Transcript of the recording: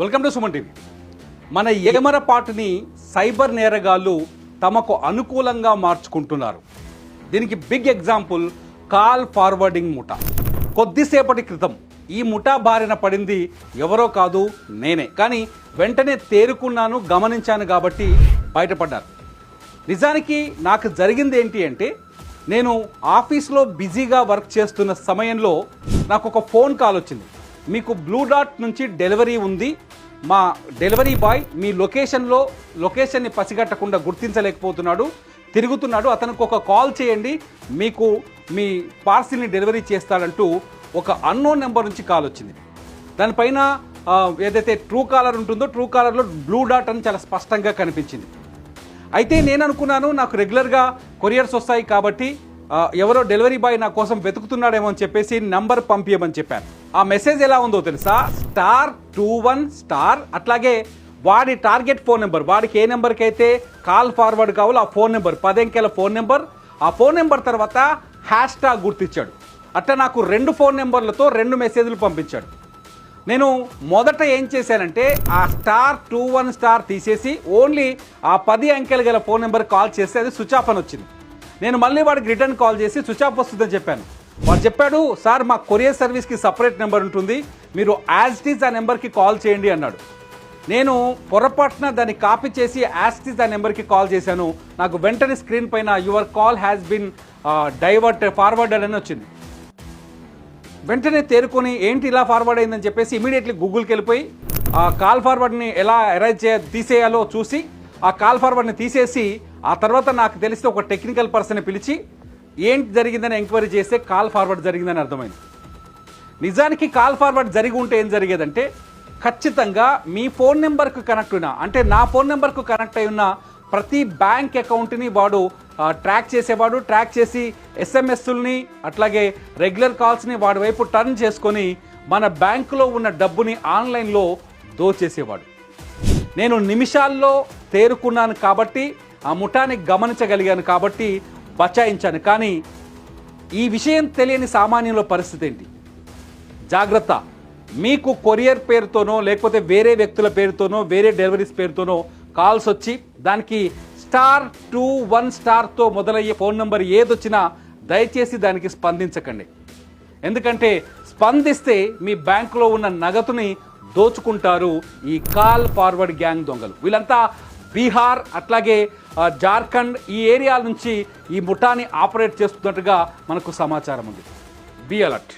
Welcome to Suman TV. మన ఏమరపాటుని cyber నేరగాళ్ళు తమకు అనుకూలంగా మార్చుకుంటున్నారు. దీనికి బిగ్ ఎగ్జాంపుల్ కాల్ ఫార్వర్డింగ్ ముఠా. కొద్దిసేపటి క్రితం ఈ ముఠా బారిన పడింది ఎవరో కాదు నేనే. కానీ వెంటనే తేరుకున్నాను గమనించాను కాబట్టి బయటపడ్డారు. నిజానికి నాకు జరిగింది ఏంటి అంటే నేను ఆఫీస్లో బిజీగా వర్క్ చేస్తున్న సమయంలో నాకు ఒక ఫోన్ కాల్ వచ్చింది. మీకు బ్లూ డాట్ నుంచి డెలివరీ ఉంది మా డెలివరీ బాయ్ మీ లొకేషన్లో లొకేషన్ని పసిగట్టకుండా గుర్తించలేకపోతున్నాడు తిరుగుతున్నాడు. అతనికి ఒక కాల్ చేయండి మీకు మీ పార్సిల్ని డెలివరీ చేస్తాడంటూ ఒక అన్నోన్ నెంబర్ నుంచి కాల్ వచ్చింది. దానిపైన ఏదైతే ట్రూ కాలర్ ఉంటుందో ట్రూ కాలర్లో బ్లూ డాట్ అని చాలా స్పష్టంగా కనిపించింది. అయితే నేను అనుకున్నాను నాకు రెగ్యులర్గా కొరియర్స్ వస్తాయి కాబట్టి ఎవరో డెలివరీ బాయ్ నా కోసం వెతుకుతున్నాడేమో అని చెప్పేసి నంబర్ పంపించమని చెప్పాను. ఆ మెసేజ్ ఎలా ఉందో తెలుసా? స్టార్ టూ వన్ స్టార్ అట్లాగే వాడి టార్గెట్ ఫోన్ నెంబర్ వాడికి ఏ నెంబర్కి అయితే కాల్ ఫార్వర్డ్ కావాలో ఆ ఫోన్ నెంబర్ పదెంకెల ఫోన్ నెంబర్ ఆ ఫోన్ నెంబర్ తర్వాత హ్యాష్ ట్యాగ్ గుర్తించాడు. అట్లా నాకు రెండు ఫోన్ నెంబర్లతో రెండు మెసేజ్లు పంపించాడు. నేను మొదట ఏం చేశానంటే ఆ స్టార్ టూ వన్ స్టార్ తీసేసి ఓన్లీ ఆ పది అంకెలు గల ఫోన్ నెంబర్ కాల్ చేస్తే అది స్విచ్ ఆఫ్ అని వచ్చింది. నేను మళ్ళీ వాడికి రిటర్న్ కాల్ చేసి స్విచ్ ఆఫ్ వస్తుందని చెప్పాను. వాడు చెప్పాడు సార్ మా కొరియర్ సర్వీస్కి సపరేట్ నెంబర్ ఉంటుంది. మీరు యాజ్ ఆ నెంబర్కి కాల్ చేయండి అన్నాడు. నేను పొరపాటున దాన్ని కాపీ చేసి యాజ్ ఆ నెంబర్కి కాల్ చేశాను. నాకు వెంటనే స్క్రీన్ పైన your call has been divert forward అని వచ్చింది. వెంటనే తేరుకొని ఏంటి ఇలా ఫార్వర్డ్ అయిందని చెప్పేసి ఇమీడియట్లీ గూగుల్కి వెళ్ళిపోయి ఆ కాల్ ఫార్వర్డ్ని ఎలా ఎరైజ్ చేయ తీసేయాలో చూసి ఆ కాల్ ఫార్వర్డ్ని తీసేసి ఆ తర్వాత నాకు తెలిస్తే ఒక టెక్నికల్ పర్సన్ పిలిచి ఏంటి జరిగిందని ఎంక్వైరీ చేస్తే కాల్ ఫార్వర్డ్ జరిగిందని అర్థమైంది. నిజానికి కాల్ ఫార్వర్డ్ జరిగి ఉంటే ఏం జరిగేదంటే ఖచ్చితంగా మీ ఫోన్ నెంబర్కు కనెక్ట్ ఉన్న అంటే నా ఫోన్ నెంబర్కు కనెక్ట్ అయి ఉన్న ప్రతి బ్యాంక్ అకౌంట్ని వాడు ట్రాక్ చేసేవాడు ట్రాక్ చేసి ఎస్ఎంఎస్ల్ని అట్లాగే రెగ్యులర్ కాల్స్ని వాడి వైపు టర్న్ చేసుకొని మన బ్యాంకులో ఉన్న డబ్బుని ఆన్లైన్లో దోచేసేవాడు. నేను నిమిషాల్లో తేరుకున్నాను కాబట్టి ఆ ముఠాన్ని గమనించగలిగాను కాబట్టి బచాయించాను. కానీ ఈ విషయం తెలియని సామాన్యుల పరిస్థితి ఏంటి? జాగ్రత్త. మీకు కొరియర్ పేరుతోనో లేకపోతే వేరే వ్యక్తుల పేరుతోనో వేరే డెలివరీస్ పేరుతోనో కాల్స్ వచ్చి దానికి స్టార్ టూ వన్ స్టార్తో మొదలయ్యే ఫోన్ నెంబర్ ఏదొచ్చినా దయచేసి దానికి స్పందించకండి. ఎందుకంటే స్పందిస్తే మీ బ్యాంకులో ఉన్న నగదుని దోచుకుంటారు ఈ కాల్ ఫార్వర్డ్ గ్యాంగ్ దొంగలు. వీళ్ళంతా బీహార్ అట్లాగే జార్ఖండ్ ఈ ఏరియాల నుంచి ఈ ముఠాని ఆపరేట్ చేస్తున్నట్టుగా మనకు సమాచారం ఉంది. Be alert.